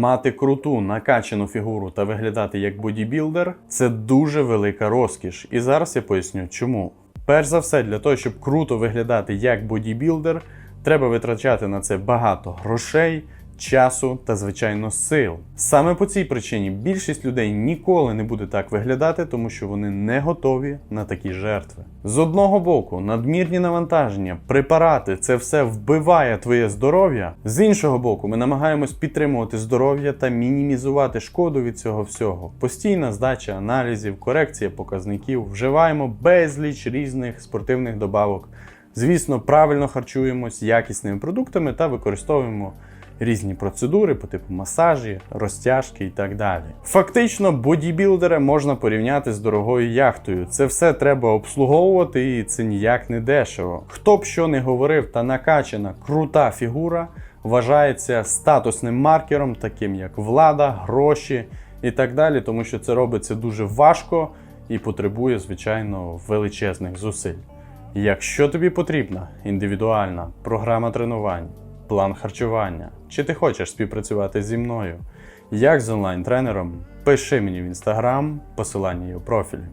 Мати круту накачану фігуру та виглядати як бодібілдер це дуже велика розкіш. І зараз я поясню, чому. Перш за все, для того, щоб круто виглядати як бодібілдер, треба витрачати на це багато грошей, часу та, звичайно, сил. Саме по цій причині більшість людей ніколи не буде так виглядати, тому що вони не готові на такі жертви. З одного боку, надмірні навантаження, препарати це все вбиває твоє здоров'я. З іншого боку, ми намагаємось підтримувати здоров'я та мінімізувати шкоду від цього всього. Постійна здача аналізів, корекція показників, вживаємо безліч різних спортивних добавок. Звісно, правильно харчуємось якісними продуктами та використовуємо різні процедури по типу масажі, розтяжки і так далі. Фактично, бодібілдера можна порівняти з дорогою яхтою. Це все треба обслуговувати, і це ніяк не дешево. Хто б що не говорив, та накачана крута фігура вважається статусним маркером, таким як влада, гроші і так далі, тому що це робиться дуже важко і потребує, звичайно, величезних зусиль. Якщо тобі потрібна індивідуальна програма тренувань, план харчування, чи ти хочеш співпрацювати зі мною, як з онлайн-тренером, пиши мені в інстаграм, посилання є у профілі.